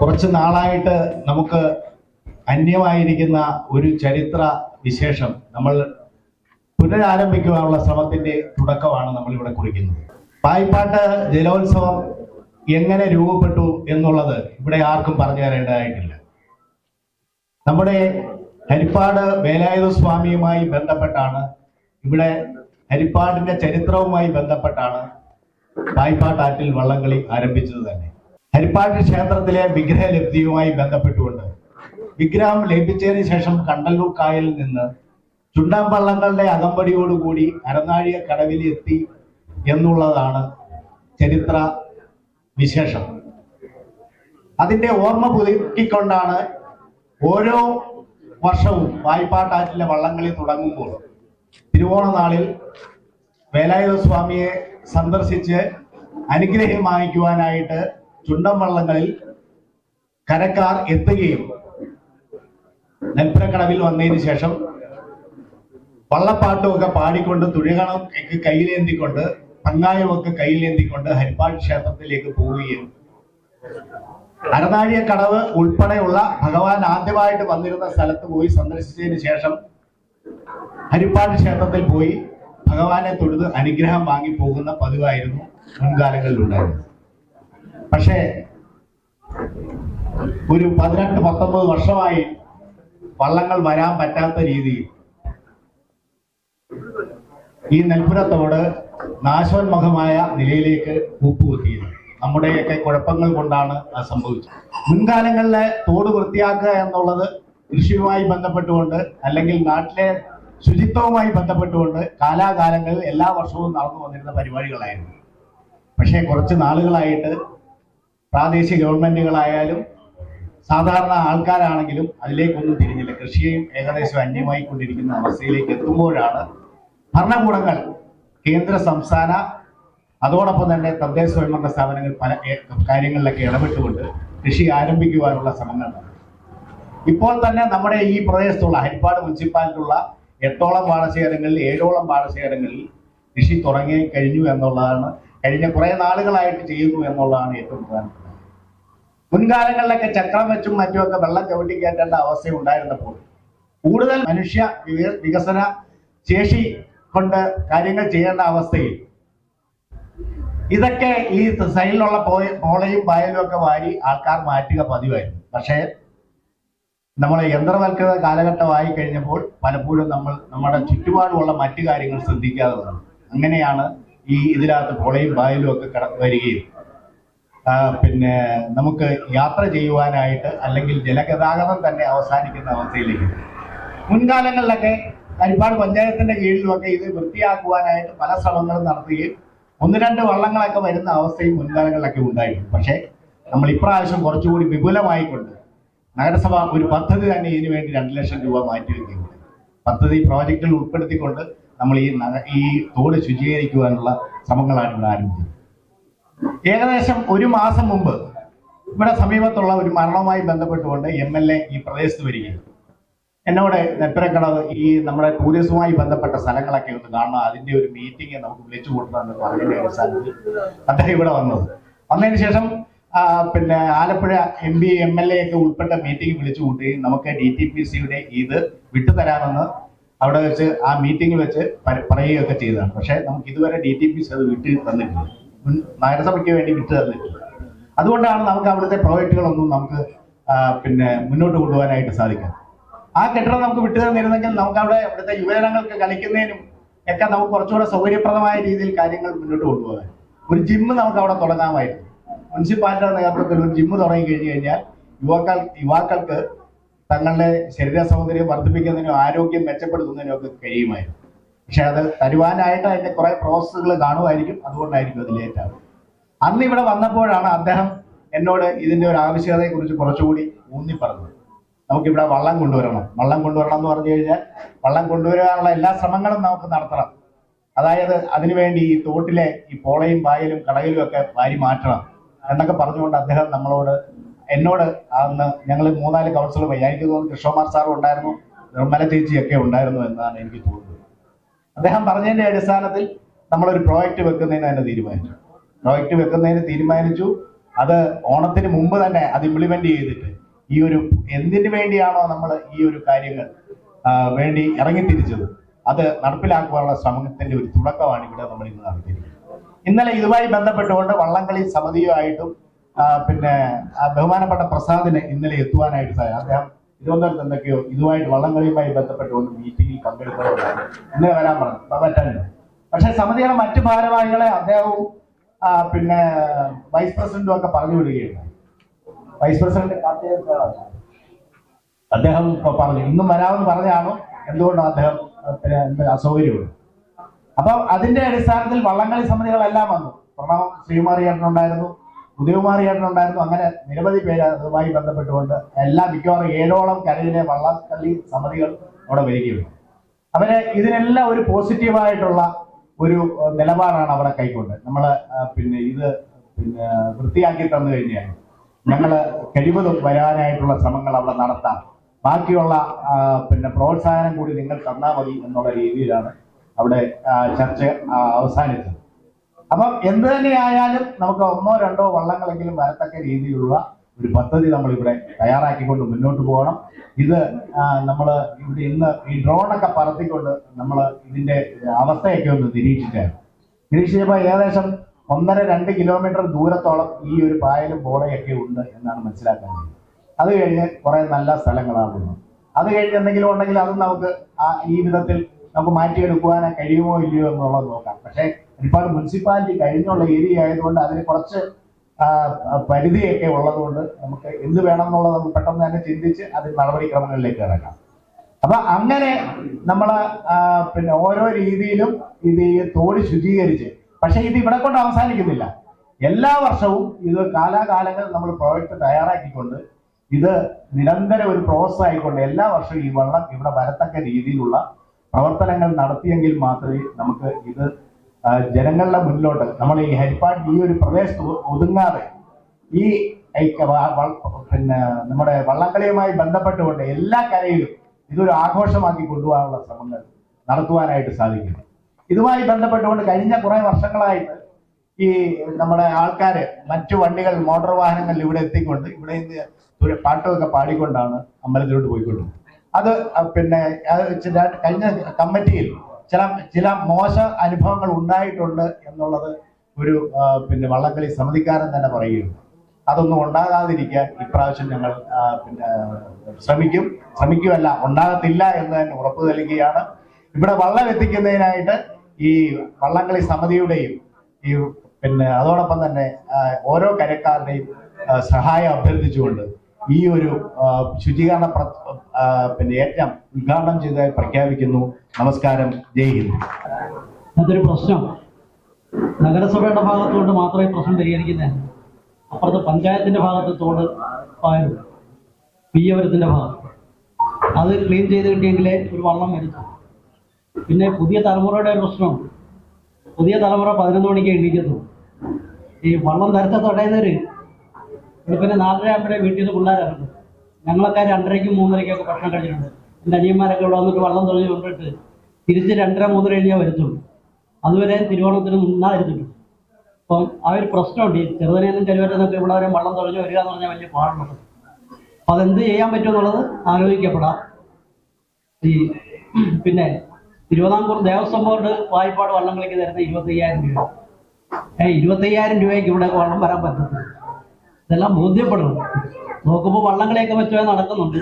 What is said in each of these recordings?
കുറച്ച് നാളായിട്ട് നമുക്ക് അന്യമായിരിക്കുന്ന ഒരു ചരിത്ര വിശേഷം നമ്മൾ പുനരാരംഭിക്കുവാനുള്ള ശ്രമത്തിന്റെ തുടക്കമാണ് നമ്മൾ ഇവിടെ കുറിക്കുന്നത്. പായിപ്പാട്ട് ജലോത്സവം എങ്ങനെ രൂപപ്പെട്ടു എന്നുള്ളത് ഇവിടെ ആർക്കും പറഞ്ഞു തരേണ്ടതായിട്ടില്ല. നമ്മുടെ ഹരിപ്പാട് വേലായുധ സ്വാമിയുമായി ബന്ധപ്പെട്ടാണ് ഇവിടെ ഹരിപ്പാടിന്റെ ചരിത്രവുമായി ബന്ധപ്പെട്ടാണ് പായിപ്പാട്ടാറ്റിൽ വള്ളംകളി ആരംഭിച്ചത് തന്നെ. ഹരിപ്പാട് ക്ഷേത്രത്തിലെ വിഗ്രഹ ലബ്ധിയുമായി ബന്ധപ്പെട്ടുകൊണ്ട് വിഗ്രഹം ലഭിച്ചതിന് ശേഷം കണ്ടല്ലൂർ കായലിൽ നിന്ന് ചുണ്ടാമ്പള്ളങ്ങളുടെ അകമ്പടിയോടുകൂടി അരനാഴിയ കടവിൽ എത്തി എന്നുള്ളതാണ് ചരിത്ര വിശേഷം. അതിന്റെ ഓർമ്മ പുതുക്കിക്കൊണ്ടാണ് ഓരോ വർഷവും വായ്പാട്ടാറ്റിലെ വള്ളംകളി തുടങ്ങുമ്പോൾ തിരുവോണ നാളിൽ വേലായുധ സ്വാമിയെ സന്ദർശിച്ച് അനുഗ്രഹം വാങ്ങിക്കുവാനായിട്ട് ചുണ്ടൻ വള്ളങ്ങളിൽ കരക്കാർ എത്തുകയും നെൽപ്പുരക്കടവിൽ വന്നതിന് ശേഷം വള്ളപ്പാട്ടുമൊക്കെ പാടിക്കൊണ്ട് തുഴകണം ഒക്കെ കയ്യിലേന്തിക്കൊണ്ട് പങ്കായമൊക്കെ കയ്യിലേന്തിക്കൊണ്ട് ഹരിപ്പാട് ക്ഷേത്രത്തിലേക്ക് പോവുകയും. അരനാഴിയക്കടവ് ഉൾപ്പെടെയുള്ള ഭഗവാൻ ആദ്യമായിട്ട് വന്നിരുന്ന സ്ഥലത്ത് പോയി സന്ദർശിച്ചതിന് ശേഷം ഹരിപ്പാട് ക്ഷേത്രത്തിൽ പോയി ഭഗവാനെ തൊഴുത് അനുഗ്രഹം വാങ്ങി പോകുന്ന പതിവായിരുന്നു മുൻകാലങ്ങളിലുണ്ടായിരുന്നത്. പക്ഷേ ഒരു പതിനെട്ട് പത്തൊമ്പത് വർഷമായി വള്ളങ്ങൾ വരാൻ പറ്റാത്ത രീതിയിൽ ഈ നെൽപ്പുരത്തോട് നാശോന്മുഖമായ നിലയിലേക്ക് കൂപ്പുകുത്തിയത്. നമ്മുടെയൊക്കെ കുഴപ്പങ്ങൾ കൊണ്ടാണ് അത് സംഭവിച്ചത്. മുൻകാലങ്ങളിലെ തോട് വൃത്തിയാക്കുക എന്നുള്ളത് കൃഷിയുമായി ബന്ധപ്പെട്ടുകൊണ്ട് അല്ലെങ്കിൽ നാട്ടിലെ ശുചിത്വവുമായി ബന്ധപ്പെട്ടുകൊണ്ട് കാലാകാലങ്ങളിൽ എല്ലാ വർഷവും നടന്നു വന്നിരുന്ന പരിപാടികളായിരുന്നു. പക്ഷേ കുറച്ച് നാളുകളായിട്ട് പ്രാദേശിക ഗവൺമെന്റുകളായാലും സാധാരണ ആൾക്കാരാണെങ്കിലും അതിലേക്കൊന്നും തിരിഞ്ഞില്ല കൃഷിയും ഏകദേശം അന്യമായി കൊണ്ടിരിക്കുന്ന അവസ്ഥയിലേക്ക് എത്തുമ്പോഴാണ് ഭരണകൂടങ്ങൾ കേന്ദ്ര സംസ്ഥാന അതോടൊപ്പം തന്നെ തദ്ദേശ സ്വയംഭരണ സ്ഥാപനങ്ങൾ പല കാര്യങ്ങളിലൊക്കെ ഇടപെട്ടുകൊണ്ട് കൃഷി ആരംഭിക്കുവാനുള്ള ശ്രമങ്ങൾ. ഇപ്പോൾ തന്നെ നമ്മുടെ ഈ പ്രദേശത്തുള്ള ഹരിപ്പാട് മുനിസിപ്പാലിറ്റിയുള്ള എട്ടോളം പാടശേഖരങ്ങളിൽ ഏഴോളം പാടശേഖരങ്ങളിൽ കൃഷി തുടങ്ങി കഴിഞ്ഞു എന്നുള്ളതാണ് കഴിഞ്ഞ കുറെ നാളുകളായിട്ട് ചെയ്യുന്നു എന്നുള്ളതാണ് ഏറ്റവും പ്രധാനപ്പെട്ടത് മുൻകാലങ്ങളിലൊക്കെ ചക്രം വെച്ചും മറ്റുമൊക്കെ വെള്ളം ചവിട്ടി കയറ്റേണ്ട അവസ്ഥ ഉണ്ടായിരുന്നപ്പോൾ കൂടുതൽ മനുഷ്യ വിക- വികസന ശേഷി കൊണ്ട് കാര്യങ്ങൾ ചെയ്യേണ്ട അവസ്ഥയിൽ ഇതൊക്കെ ഈ സൈഡിലുള്ള പോളയും പായലും ഒക്കെ വാരി ആൾക്കാർ മാറ്റുക പതിവായിരുന്നു. പക്ഷേ നമ്മളെ യന്ത്രവൽകൃത കാലഘട്ടമായി കഴിഞ്ഞപ്പോൾ പലപ്പോഴും നമ്മൾ നമ്മുടെ ചുറ്റുപാടുമുള്ള മറ്റു കാര്യങ്ങൾ ശ്രദ്ധിക്കാതെ വന്നു. അങ്ങനെയാണ് ഈ ഇതിനകത്ത് പുളയും വായലും ഒക്കെ കട വരികയും പിന്നെ നമുക്ക് യാത്ര ചെയ്യുവാനായിട്ട് അല്ലെങ്കിൽ ജലഗതാഗതം തന്നെ അവസാനിക്കുന്ന അവസ്ഥയിലേക്ക്. മുൻകാലങ്ങളിലൊക്കെ ഹരിപ്പാട് പഞ്ചായത്തിന്റെ കീഴിലുമൊക്കെ ഇത് വൃത്തിയാക്കുവാനായിട്ട് പല ശ്രമങ്ങളും നടത്തുകയും ഒന്ന് രണ്ട് വള്ളങ്ങളൊക്കെ വരുന്ന അവസ്ഥയും മുൻകാലങ്ങളിലൊക്കെ ഉണ്ടായിരുന്നു. പക്ഷേ നമ്മൾ ഇപ്രാവശ്യം കുറച്ചുകൂടി വിപുലമായിക്കൊണ്ട് നഗരസഭ ഒരു പദ്ധതി തന്നെ ഇതിനു വേണ്ടി രണ്ട് ലക്ഷം രൂപ മാറ്റിവെക്കുകയുണ്ട് പദ്ധതി പ്രോജക്റ്റിൽ ഉൾപ്പെടുത്തിക്കൊണ്ട് നമ്മൾ ഈ ഈ തോട് ശുചീകരിക്കുവാനുള്ള ശ്രമങ്ങളാണ് ഇവിടെ ആരംഭിച്ചത്. ഏകദേശം ഒരു മാസം മുമ്പ് ഇവിടെ സമീപത്തുള്ള ഒരു മരണവുമായി ബന്ധപ്പെട്ടുകൊണ്ട് എം എൽ എ ഈ പ്രദേശത്ത് വരികയും എന്നോട് നെപ്പരക്കടവ് ഈ നമ്മുടെ ടൂറിസവുമായി ബന്ധപ്പെട്ട സ്ഥലങ്ങളൊക്കെ ഒന്ന് കാണണം. അതിന്റെ ഒരു മീറ്റിംഗ് നമുക്ക് വിളിച്ചു കൂട്ടണമെന്ന് പറഞ്ഞതിന്റെ അടിസ്ഥാനത്തിൽ അദ്ദേഹം ഇവിടെ വന്നത് വന്നതിന് ശേഷം പിന്നെ Alappuzha M P M L A ഒക്കെ ഉൾപ്പെട്ട മീറ്റിംഗ് വിളിച്ചു കൂട്ടുകയും നമുക്ക് ഡി ടി പി സിയുടെ ഇത് വിട്ടുതരാമെന്ന് അവിടെ വെച്ച് ആ മീറ്റിംഗിൽ വെച്ച് പറയുകയൊക്കെ ചെയ്തതാണ്. പക്ഷേ നമുക്ക് ഇതുവരെ ഡി ടി പി സി അത് വിട്ട് തന്നിട്ടില്ല. നഗരസഭയ്ക്ക് വേണ്ടി വിട്ടു തന്നിട്ടില്ല. അതുകൊണ്ടാണ് നമുക്ക് അവിടുത്തെ പ്രോജക്റ്റുകളൊന്നും നമുക്ക് പിന്നെ മുന്നോട്ട് കൊണ്ടുപോകാനായിട്ട് സാധിക്കാം ആ കെട്ടിടം നമുക്ക് വിട്ടു തന്നിരുന്നെങ്കിൽ നമുക്ക് അവിടെ അവിടുത്തെ യുവജനങ്ങൾക്ക് കളിക്കുന്നതിനും ഒക്കെ നമുക്ക് കുറച്ചുകൂടെ സൗകര്യപ്രദമായ രീതിയിൽ കാര്യങ്ങൾ മുന്നോട്ട് കൊണ്ടുപോകാൻ. ഒരു ജിമ്മ് നമുക്ക് അവിടെ തുടങ്ങാമായിരുന്നു. മുനിസിപ്പാലിറ്റിയുടെ നേതൃത്വത്തിൽ ഒരു ജിമ്മ് തുടങ്ങി കഴിഞ്ഞു കഴിഞ്ഞാൽ യുവാക്കൾ യുവാക്കൾക്ക് തങ്ങളുടെ ശരീര സൗന്ദര്യം വർദ്ധിപ്പിക്കുന്നതിനും ആരോഗ്യം മെച്ചപ്പെടുത്തുന്നതിനും ഒക്കെ കഴിയുമായിരുന്നു. പക്ഷെ അത് തരുവാനായിട്ട് അതിന്റെ കുറെ പ്രോസസ്സുകൾ കാണുമായിരിക്കും. അതുകൊണ്ടായിരിക്കും അത് ലേറ്റ് അന്ന് ഇവിടെ വന്നപ്പോഴാണ് അദ്ദേഹം എന്നോട് ഇതിന്റെ ഒരു ആവശ്യകതയെ കുറിച്ച് കുറച്ചുകൂടി ഊന്നി പറഞ്ഞത്. നമുക്കിവിടെ വള്ളം കൊണ്ടുവരണം. വള്ളം കൊണ്ടുവരണം എന്ന് പറഞ്ഞു കഴിഞ്ഞാൽ വള്ളം കൊണ്ടുവരാനുള്ള എല്ലാ ശ്രമങ്ങളും നമുക്ക് നടത്തണം. അതായത് അതിനുവേണ്ടി ഈ തോട്ടിലെ ഈ പോളയും പായലും കടയിലും ഒക്കെ വാരി മാറ്റണം എന്നൊക്കെ പറഞ്ഞുകൊണ്ട് അദ്ദേഹം നമ്മളോട് എന്നോട് അന്ന് ഞങ്ങൾ മൂന്നാൽ കൗൺസിലർ പോയി. എനിക്ക് തോന്നുന്നു കൃഷ്ണകുമാർ സാറും ഉണ്ടായിരുന്നു നിർമ്മല ചേച്ചിയൊക്കെ ഉണ്ടായിരുന്നു എന്നാണ് എനിക്ക് തോന്നുന്നത്. അദ്ദേഹം പറഞ്ഞതിന്റെ അടിസ്ഥാനത്തിൽ നമ്മളൊരു പ്രോജക്റ്റ് വെക്കുന്നതിന് തന്നെ തീരുമാനിച്ചു. പ്രോജക്റ്റ് വെക്കുന്നതിന് തീരുമാനിച്ചു. അത് ഓണത്തിന് മുമ്പ് തന്നെ അത് ഇംപ്ലിമെന്റ് ചെയ്തിട്ട് ഈ ഒരു എന്തിനു വേണ്ടിയാണോ നമ്മൾ ഈ ഒരു കാര്യങ്ങൾ വേണ്ടി ഇറങ്ങിത്തിരിച്ചത് അത് നടപ്പിലാക്കുവാനുള്ള ശ്രമത്തിന്റെ ഒരു തുടക്കമാണ് ഇവിടെ നമ്മൾ ഇന്ന് നടത്തിയിരിക്കുന്നത്. ഇന്നലെ ഇതുമായി ബന്ധപ്പെട്ടുകൊണ്ട് വള്ളംകളി സമിതിയുമായിട്ടും പിന്നെ ബഹുമാനപ്പെട്ട പ്രസാദിന് ഇന്നലെ എത്തുവാനായിട്ട് സാധിച്ചു അദ്ദേഹം തിരുവനന്തപുരത്ത് എന്തൊക്കെയോ ഇതുമായിട്ട് വള്ളംകളിയുമായി ബന്ധപ്പെട്ടുകൊണ്ട് മീറ്റിംഗിൽ പങ്കെടുക്കുന്നവരാണ് ഇന്നലെ വരാൻ പറഞ്ഞു. പറ്റാനില്ല പക്ഷെ സമിതിയുടെ മറ്റു ഭാരവാഹികളെ അദ്ദേഹവും പിന്നെ വൈസ് പ്രസിഡന്റും ഒക്കെ പറഞ്ഞു വിടുകയുണ്ടായി വൈസ് പ്രസിഡന്റ്. അദ്ദേഹം ഇപ്പൊ പറഞ്ഞു ഇന്നും വരാമെന്ന് പറഞ്ഞാണ്? എന്തുകൊണ്ടാണ് അദ്ദേഹം അസൗകര്യമുണ്ട് അപ്പൊ അതിന്റെ അടിസ്ഥാനത്തിൽ വള്ളംകളി സമിതികളെല്ലാം വന്നു. പ്രണവ് ശ്രീകുമാർ ചേട്ടനുണ്ടായിരുന്നു. ഉദയകുമാർ ചേട്ടനുണ്ടായിരുന്നു അങ്ങനെ നിരവധി പേര് അതുമായി ബന്ധപ്പെട്ടുകൊണ്ട് എല്ലാ മിക്കവാറും ഏഴോളം കരയിലെ വള്ളംകളി സമിതികൾ അവിടെ വരികയുണ്ട് അവർ ഇതിനെല്ലാം ഒരു പോസിറ്റീവായിട്ടുള്ള ഒരു നിലപാടാണ് അവിടെ കൈക്കൊണ്ട് നമ്മൾ പിന്നെ ഇത് പിന്നെ വൃത്തിയാക്കി തന്നു കഴിഞ്ഞാൽ ഞങ്ങൾ കഴിവതും വരാനായിട്ടുള്ള ശ്രമങ്ങൾ അവിടെ നടത്താം. ബാക്കിയുള്ള പിന്നെ പ്രോത്സാഹനം കൂടി നിങ്ങൾ തന്നാൽ മതി എന്നുള്ള രീതിയിലാണ് അവിടെ ചർച്ച അവസാനിച്ചത്. അപ്പം എന്ത് തന്നെയായാലും നമുക്ക് ഒന്നോ രണ്ടോ വള്ളങ്ങളെങ്കിലും വരത്തക്ക രീതിയിലുള്ള ഒരു പദ്ധതി നമ്മൾ ഇവിടെ തയ്യാറാക്കിക്കൊണ്ട് മുന്നോട്ട് പോകണം. ഇത് നമ്മൾ ഇവിടെ ഇന്ന് ഈ ഡ്രോണൊക്കെ പറത്തിക്കൊണ്ട് നമ്മൾ ഇതിന്റെ അവസ്ഥയൊക്കെ ഒന്ന് നിരീക്ഷിച്ചായിരുന്നു നിരീക്ഷിച്ചപ്പോൾ ഏകദേശം ഒന്നര രണ്ട് കിലോമീറ്റർ ദൂരത്തോളം ഈ ഒരു പായലും ബോളയൊക്കെ ഉണ്ട് എന്നാണ് മനസ്സിലാക്കാൻ അത് കഴിഞ്ഞ് കുറെ നല്ല സ്ഥലങ്ങളാണ് അത് കഴിഞ്ഞ് എന്തെങ്കിലും ഉണ്ടെങ്കിൽ അത് നമുക്ക് ഈ വിധത്തിൽ നമുക്ക് മാറ്റിയെടുക്കുവാൻ കഴിയുമോ ഇല്ലയോ എന്നുള്ളത് നോക്കാം. പക്ഷേ ഒരുപാട് മുനിസിപ്പാലിറ്റി കഴിഞ്ഞുള്ള ഏരിയ ആയതുകൊണ്ട് അതിന് കുറച്ച് പരിധിയൊക്കെ ഉള്ളതുകൊണ്ട് നമുക്ക് എന്ത് വേണം എന്നുള്ളത് നമുക്ക് പെട്ടെന്ന് തന്നെ ചിന്തിച്ച് അതിൽ നടപടിക്രമങ്ങളിലേക്ക് ഇറങ്ങാം. അപ്പൊ അങ്ങനെ നമ്മൾ പിന്നെ ഓരോ രീതിയിലും ഇത് ഈ തോട് ശുചീകരിച്ച് പക്ഷെ ഇത് ഇവിടെ കൊണ്ട് അവസാനിക്കുന്നില്ല. എല്ലാ വർഷവും ഇത് കാലാകാലങ്ങൾ നമ്മൾ പ്രോജക്റ്റ് തയ്യാറാക്കിക്കൊണ്ട് ഇത് നിരന്തരം ഒരു പ്രോസസ് ആയിക്കൊണ്ട് എല്ലാ വർഷവും ഈ വെള്ളം ഇവിടെ വരത്തക്ക രീതിയിലുള്ള പ്രവർത്തനങ്ങൾ നടത്തിയെങ്കിൽ മാത്രമേ നമുക്ക് ഇത് ജനങ്ങളുടെ മുന്നിലോട്ട് നമ്മൾ ഈ ഹരിപ്പാട് ഈ ഒരു പ്രദേശത്ത് ഒതുങ്ങാതെ ഈ പിന്നെ നമ്മുടെ വള്ളംകളിയുമായി ബന്ധപ്പെട്ടുകൊണ്ട് എല്ലാ കരയിലും ഇതൊരു ആഘോഷമാക്കി കൊണ്ടുപോകാനുള്ള ശ്രമങ്ങൾ നടത്തുവാനായിട്ട് സാധിക്കുന്നു. ഇതുമായി ബന്ധപ്പെട്ടുകൊണ്ട് കഴിഞ്ഞ കുറെ വർഷങ്ങളായിട്ട് ഈ നമ്മുടെ ആൾക്കാര് മറ്റു വണ്ടികൾ മോട്ടോർ വാഹനങ്ങൾ ഇവിടെ എത്തിക്കൊണ്ട് ഇവിടെ നിന്ന് പാട്ടമൊക്കെ പാടിക്കൊണ്ടാണ് അമ്പലത്തിലോട്ട് പോയിക്കൊണ്ടിരുന്നത്. അത് പിന്നെ കഴിഞ്ഞ കമ്മിറ്റിയിൽ ചില ചില മോശ അനുഭവങ്ങൾ ഉണ്ടായിട്ടുണ്ട് എന്നുള്ളത് ഒരു പിന്നെ വള്ളംകളി സമിതിക്കാരൻ തന്നെ പറയുകയുണ്ട്. അതൊന്നും ഉണ്ടാകാതിരിക്കാൻ ഇപ്രാവശ്യം ഞങ്ങൾ പിന്നെ ശ്രമിക്കും. ശ്രമിക്കുമല്ല ഉണ്ടാകത്തില്ല എന്ന് തന്നെ ഉറപ്പ് നൽകുകയാണ്. ഇവിടെ വള്ളം എത്തിക്കുന്നതിനായിട്ട് ഈ വള്ളംകളി സമിതിയുടെയും ഈ പിന്നെ അതോടൊപ്പം തന്നെ ഓരോ കരക്കാരുടെയും സഹായം അഭ്യർത്ഥിച്ചുകൊണ്ട് ഈ ഒരു ശുചീകരണ പിന്നെ യജ്ഞം ഉദ്ഘാടനം ചെയ്തതായി പ്രഖ്യാപിക്കുന്നു. നമസ്കാരം. ജയ് ഹിന്ദ്. അതൊരു പ്രശ്നം. നഗരസഭയുടെ ഭാഗത്തുകൊണ്ട് മാത്രമേ പ്രശ്നം പരിഹരിക്കുന്നത് അപ്പുറത്ത് പഞ്ചായത്തിന്റെ ഭാഗത്തോട് പായു പിയവരത്തിന്റെ ഭാഗത്ത്. അത് ക്ലീൻ ചെയ്ത് കിട്ടിയെങ്കിലേ ഒരു വള്ളം വരുത്തും. പിന്നെ പുതിയ തലമുറയുടെ ഒരു പ്രശ്നമുണ്ട് പുതിയ തലമുറ പതിനൊന്ന് മണിക്ക് എണീക്കത്തു. ഈ വള്ളം തരത്തെ തൊടയുന്നവര് പിന്നെ നാലര ആകുമ്പോഴേ വീട്ടിൽ നിന്ന് പിള്ളേരിറങ്ങും ഞങ്ങളൊക്കെ രണ്ടരയ്ക്കും മൂന്നരയ്ക്കൊക്കെ ഭക്ഷണം കഴിച്ചിട്ടുണ്ട്. എന്റെ അനിയന്മാരൊക്കെ ഇവിടെ വന്നിട്ട് വള്ളം തൊഴിൽ കൊണ്ടിട്ട് തിരിച്ച് രണ്ടര മൂന്നര കഴിഞ്ഞാൽ വരുത്തുള്ളൂ. അതുവരെ തിരുവോണത്തിന് നിന്നായിരുന്നുള്ളൂ അപ്പം ആ ഒരു പ്രശ്നമുണ്ട്. ഈ ചെറുതനേന്നും ചെറുവരെന്നൊക്കെ ഇവിടെ വരെ വള്ളം തുഴഞ്ഞ് വരിക എന്ന് പറഞ്ഞാൽ വലിയ പാടുള്ളത് അപ്പം അതെന്ത് ചെയ്യാൻ പറ്റും എന്നുള്ളത് ആലോചിക്കപ്പെടാം. ഈ പിന്നെ തിരുവിതാംകൂർ ദേവസ്വം ബോർഡ് വായ്പാട് വള്ളംകളിക്ക് തരുന്ന ഇരുപത്തയ്യായിരം രൂപ. ഏ ഇരുപത്തയ്യായിരം രൂപയ്ക്ക് ഇവിടെ വള്ളം വരാൻ പറ്റത്തില്ല. ഇതെല്ലാം ബോധ്യപ്പെടണം നോക്കുമ്പോൾ വള്ളംകളിയൊക്കെ വെച്ചോ നടക്കുന്നുണ്ട്.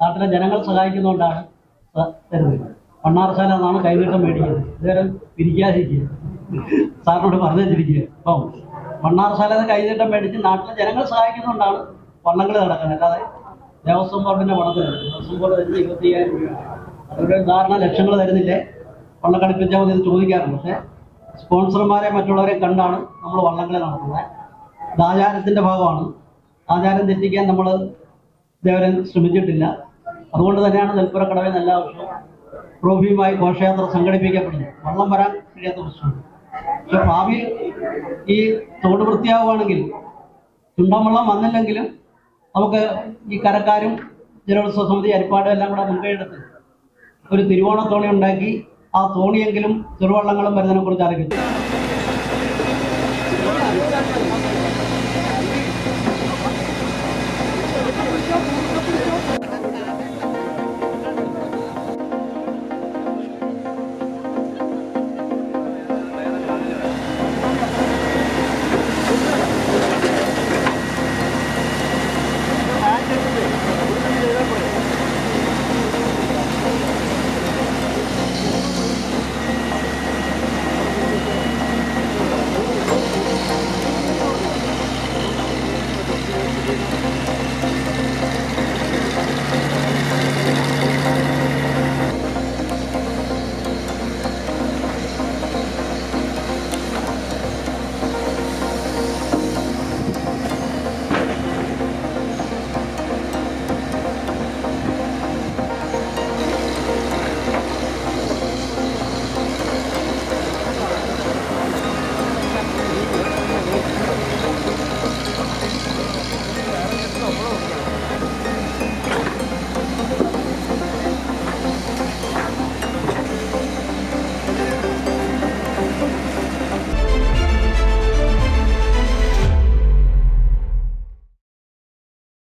നാട്ടിലെ ജനങ്ങൾ സഹായിക്കുന്നതുകൊണ്ടാണ് തരുന്നത്. മണ്ണാർശാല എന്നാണ് കൈനീട്ടം മേടിക്കുന്നത്. ഇതുവരെ പിരിക്കാതിരിക്കുക. സാറിനോട് പറഞ്ഞു വെച്ചിരിക്കുക അപ്പം മണ്ണാർശാല കൈനീട്ടം മേടിച്ച് നാട്ടിലെ ജനങ്ങൾ സഹായിക്കുന്നതുകൊണ്ടാണ് വള്ളംകളി നടക്കുന്നത്. അല്ലാതെ ദേവസ്വം ബോർഡിന്റെ പണത്തിലല്ല ദേവസ്വം ബോർഡ് തരുന്ന ഇരുപത്തിയ്യായിരം രൂപയാണ്. അവരുടെ ധാരണ ലക്ഷങ്ങൾ തരുന്നില്ലേ? വള്ളം കളിപ്പിച്ചാൽ മതി ചോദിക്കാറുണ്ട്. പക്ഷേ സ്പോൺസർമാരെ മറ്റുള്ളവരെ കണ്ടാണ് നമ്മൾ വള്ളംകളി നടത്തുന്നത്. ആചാരത്തിന്റെ ഭാഗമാണ്. ആചാരം തെറ്റിക്കാൻ നമ്മൾ ഇതേവരെ ശ്രമിച്ചിട്ടില്ല. അതുകൊണ്ട് തന്നെയാണ് നെൽപ്പുറക്കടവിൽ എല്ലാ വർഷവും ട്രോഫിയുമായി ഘോഷയാത്ര സംഘടിപ്പിക്കപ്പെടുന്നത്. വള്ളം വരാൻ കഴിയാത്ത പ്രശ്നമാണ്. പക്ഷെ ഭാവിയിൽ ഈ തോട് വൃത്തിയാവുകയാണെങ്കിൽ ചുണ്ടൻ വന്നില്ലെങ്കിലും നമുക്ക് ഈ കരക്കാരും ജലോത്സവ സമിതി അരിപ്പാടും എല്ലാം കൂടെ മുൻകൈയെടുത്ത് ഒരു തിരുവോണത്തോണി ഉണ്ടാക്കി ആ തോണിയെങ്കിലും ചെറുവള്ളങ്ങളും വരുന്നതിനെ കുറിച്ച് അറിയിക്കും